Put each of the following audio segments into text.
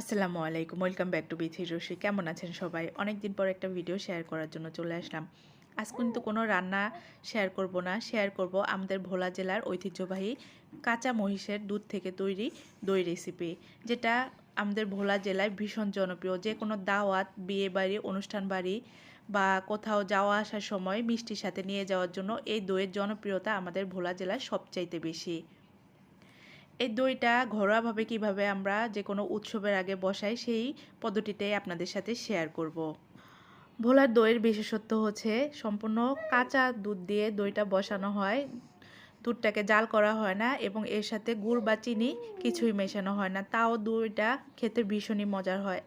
আসসালামু আলাইকুম, welcome back to Bithi রশি কেমন আছেন সবাই? অনেক দিন পর একটা ভিডিও শেয়ার করার জন্য চলে আসলাম। আজ কিন্তু কোনো রান্না শেয়ার করব না, শেয়ার করব আমাদের ভোলা জেলার ঐতিহ্যবাহী কাঁচা মহিষের দুধ থেকে তৈরি দই রেসিপি যেটা আমাদের ভোলা জেলায় ভীষণ জনপ্রিয়। যে কোনো দাওয়াত বিয়ে বাড়ি অনুষ্ঠান বাড়ি বা কোথাও যাওয়া আসার সময় মিষ্টির সাথে নিয়ে যাওয়ার জন্য এই দইয়ের জনপ্রিয়তা আমাদের ভোলা জেলায় সবচাইতে বেশি। এই দইটা ঘরোয়াভাবে কীভাবে আমরা যে কোনো উৎসবের আগে বসাই সেই পদ্ধতিটাই আপনাদের সাথে শেয়ার করব। ভোলার দইয়ের বিশেষত্ব হচ্ছে সম্পূর্ণ কাঁচা দুধ দিয়ে দইটা বসানো হয়। দুধটাকে জাল করা হয় না এবং এর সাথে গুড় বা চিনি কিছুই মেশানো হয় না। তাও দইটা খেতে ভীষণই মজার হয়।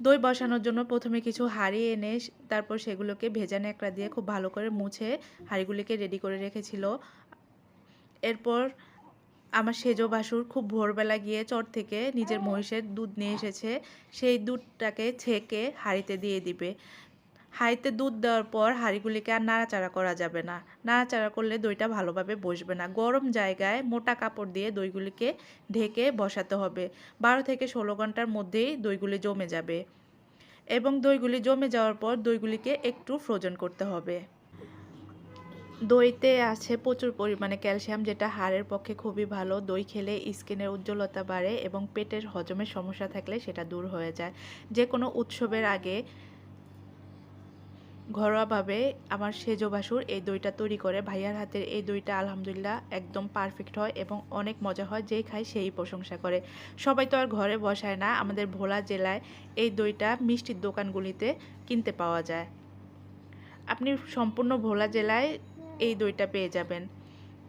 দই বসানোর জন্য প্রথমে কিছু হাঁড়ি এনে তারপর সেগুলোকে ভেজা ন্যাকড়া দিয়ে খুব ভালো করে মুছে হাঁড়িগুলিকে রেডি করে রেখেছিল। এরপর আমার সেজো বাসুর খুব ভোরবেলা গিয়ে চর থেকে নিজের মহিষের দুধ নিয়ে এসেছে। সেই দুধটাকে ছেঁকে হাঁড়িতে দিয়ে দিবে। হাঁড়িতে দুধ দেওয়ার পর হাঁড়িগুলিকে আর নাড়াচাড়া করা যাবে না। নাড়াচাড়া করলে দইটা ভালোভাবে বসবে না। গরম জায়গায় মোটা কাপড় দিয়ে দইগুলিকে ঢেকে বসাতে হবে। বারো থেকে ষোলো ঘণ্টার মধ্যেই দইগুলি জমে যাবে। এবং দইগুলি জমে যাওয়ার পর দইগুলিকে একটু ফ্রোজেন করতে হবে। দইতে আছে প্রচুর পরিমাণে ক্যালসিয়াম যেটা হাড়ের পক্ষে খুবই ভালো। দই খেলে স্কিনের উজ্জ্বলতা বাড়ে এবং পেটের হজমের সমস্যা থাকলে সেটা দূর হয়ে যায়। যে কোনো উৎসবের আগে ঘরোয়াভাবে আমার সেজো বাসুর এই দইটা তৈরি করে, ভাইয়ার হাতের এই দইটা আলহামদুলিল্লাহ একদম পারফেক্ট হয় এবং অনেক মজা হয়, যেই খায় সেই প্রশংসা করে। সবাই তো আর ঘরে বসায় না, আমাদের ভোলা জেলায় এই দইটা মিষ্টির দোকানগুলিতে কিনতে পাওয়া যায়। আপনি সম্পূর্ণ ভোলা জেলায় এই দইটা পেয়ে যাবেন।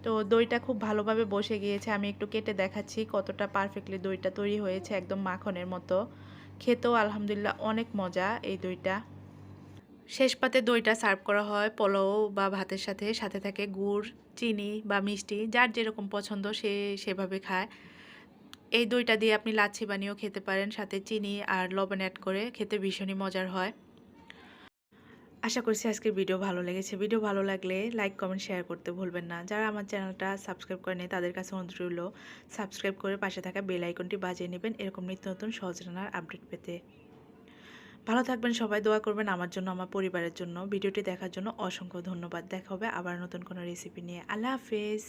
তো দইটা খুব ভালোভাবে বসে গিয়েছে। আমি একটু কেটে দেখাচ্ছি কতটা পারফেক্টলি দইটা তৈরি হয়েছে একদম মাখনের মতো। খেতেও আলহামদুলিল্লাহ অনেক মজা এই দইটা। শেষ পাতে দইটা সার্ভ করা হয় পোলাও বা ভাতের সাথে। সাথে থাকে গুড়, চিনি বা মিষ্টি, যার যেরকম পছন্দ সে সেভাবে খায়। এই দইটা দিয়ে আপনি লাচ্ছি বানিয়েও খেতে পারেন। সাথে চিনি আর লবণ অ্যাড করে খেতে ভীষণই মজার হয়। আশা করছি আজকের ভিডিও ভালো লেগেছে। ভিডিও ভালো লাগলে লাইক কমেন্ট শেয়ার করতে ভুলবেন না। যারা আমার চ্যানেলটা সাবস্ক্রাইব করেনি তাদের কাছে অনুরোধ রইল সাবস্ক্রাইব করে পাশে থাকা বেল আইকনটি বাজিয়ে নেবেন এরকম নিত্য নতুন সহজ রান্নার আপডেট পেতে। ভালো থাকবেন সবাই, দোয়া করবেন আমার জন্য, আমার পরিবারের জন্য। ভিডিওটি দেখার জন্য অসংখ্য ধন্যবাদ। দেখা হবে আবার নতুন কোনো রেসিপি নিয়ে। আল্লাহ হাফেজ।